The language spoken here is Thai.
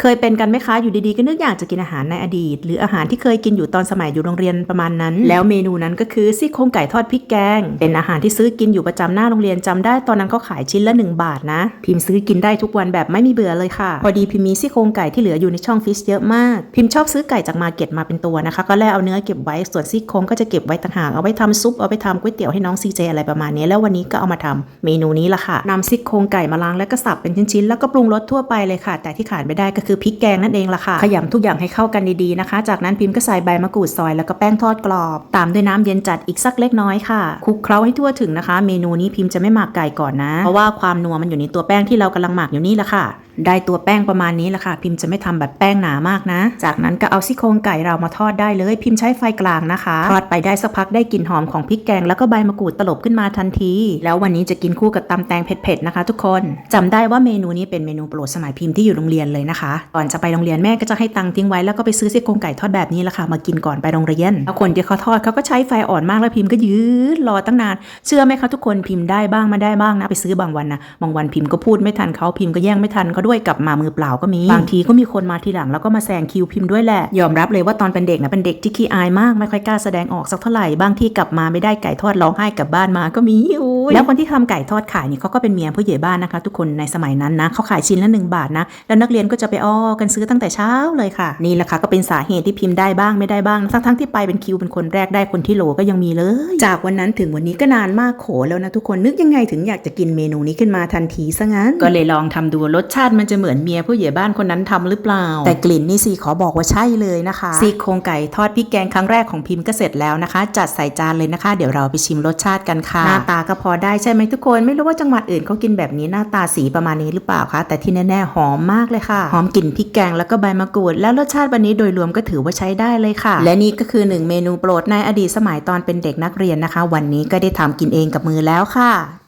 เคยเป็นกันไหมคะ อยู่ดีๆ ก็นึกอยากจะกินอาหารในอดีต หรืออาหารที่เคยกินอยู่ตอนสมัยอยู่โรงเรียนประมาณนั้น แล้วเมนูนั้นก็คือซี่โครงไก่ทอดพริกแกง เป็นอาหารที่ซื้อกินอยู่ประจำหน้าโรงเรียนจำได้ตอนนั้นเขาขายชิ้นละ 1 บาทนะ พิมพ์ซื้อกินได้ทุกวันแบบไม่มีเบื่อเลยค่ะ พอดีพิมพ์มีซี่โครงไก่ที่เหลืออยู่ในช่องฟิชเยอะมาก พิมพ์ชอบซื้อไก่จากมาเก็ตมาเป็นตัวนะคะ ก็แล้วเอาเนื้อเก็บไว้ส่วนซี่โครงก็จะเก็บไว้ต่างหากเอาไว้ทำซุปเอาไปทำก๋วยเตี๋ยวให้น้องซีเจอะไรประมาณนี้แล้ววันนี้ก็เอามาทำเมนูนี้ละค่ะนำซี่โครงไก่มาล้างแล้วก็สับเป็นชิ้นๆแล้วก็ปรุงรสทั่วไปเลยค่ะ แต่ที่ขาดไม่ได้ก็คือพริกแกงนั่นเองล่ะค่ะ ขยำทุกอย่างให้เข้ากันดีๆนะคะ จากนั้นพิมพ์ก็ใส่ใบมะกรูดซอยแล้วก็แป้งทอดกรอบ ตามด้วยน้ำเย็นจัดอีกสักเล็กน้อยค่ะคลุกเคล้าให้ทั่วถึงนะคะ เมนูนี้พิมพ์จะไม่หมักไก่ก่อนนะ เพราะว่าความนัวมันอยู่ในตัวแป้งที่เรากำลังหมักอยู่นี่แหละค่ะ ได้ตัวแป้งประมาณนี้แหละค่ะ พิมพ์จะไม่ทำแบบแป้งหนามากนะ จากนั้นก็เอาซี่โครงไก่เรามาทอดได้เลย พิมพ์ใช้ไฟกลางนะคะทอดไปได้สักพักได้กลิ่นหอมของพริกแกงแล้วก็ใบมะกรูดตลบขึ้นมาทันที แล้ววันนี้จะกินคู่กับตำแตงเผ็ดๆนะคะ ทุกคนจำได้ว่าเมนูนี้เป็นเมนูโปรดสมัยพิมพ์ที่อยู่โรงเรียนเลยนะคะก่อนจะไปโรงเรียนแม่ก็จะให้ตังค์ทิ้งไว้แล้วก็ไปซื้อซี่โครงไก่ทอดแบบนี้แหละค่ะมากินก่อนไปโรงเรียนแล้วคนที่เขาทอดเขาก็ใช้ไฟอ่อนมากแล้วพิมพ์ก็ยืนรอตั้งนาน เชื่อไหมคะทุกคนพิมพ์ได้บ้างไม่ได้บ้างนะไปซื้อบางวันนะบางวันพิมพ์ก็พูดไม่ทันเขาพิมพ์ก็แย่งไม่ทันเขาด้วยกลับมามือเปล่าก็มี บางทีก็มีคนมาทีหลังแล้วก็มาแซงคิวพิมพ์ด้วยแหละ ยอมรับเลยว่าตอนเป็นเด็กนะเป็นเด็กที่ขี้อายมากไม่ค่อยกล้าแสดงออกสักเท่าไหร่บางที่กลับมาไม่ได้ไก่ทอดร้องไห้กลับบ้านมาก็มีอุ้ย แล้วคนที่ทำไก่ทอดขายนี่เขาก็เป็นเมียผู้ใหญ่บ้านนะคะ ทุกคนในสมัยนั้นนะเขาขายชิ้นละหนึ่งบาทนะแล้วนักเรียนก็จะไปอ้อกันซื้อตั้งแต่เช้าเลยค่ะ นี่แหละค่ะก็เป็นสาเหตุที่พิมพ์ได้บ้างไม่ได้บ้างทั้งทั้งๆที่ไปเป็นคิวเป็นคนแรกได้คนที่โหลก็ยังมีเลย จากวันนั้นถึงวันนี้ก็นานมากโขแล้วนะทุกคนนึกยังไงถึงอยากจะกินเมนูนี้ขึ้นมาทันทีซะงั้น ก็เลยลองทำดูรสชาติมันจะเหมือนเมียผู้ใหญ่บ้านคนนั้นทำหรือเปล่า แต่กลิ่นนี่สิขอบอกว่าใช่เลยนะคะซี่โครงไก่ทอดพริกแกงครั้งแรกของพิมพ์ก็เสร็จแล้วนะคะ จัดใส่จานเลยนะคะ เดี๋ยวเราไปชิมรสชาติกันค่ะหน้าตาก็พอได้ใช่ไหมทุกคน ไม่รู้ว่าจังหวัดอื่นเขากินแบบนี้หน้าตาสีประมาณนี้หรือเปล่าคะแต่ที่แน่ๆหอมมากเลยค่ะ หอมกลิ่นพริกแกงแล้วก็ใบมะกรูด แล้วรสชาติวันนี้โดยรวมก็ถือว่าใช้ได้เลยค่ะ และนี่ก็คือหนึ่งเมนูโปรดในอดีตสมัยตอนเป็นเด็กนักเรียนนะคะ วันนี้ก็ได้ทำกินเองกับมือแล้วค่ะ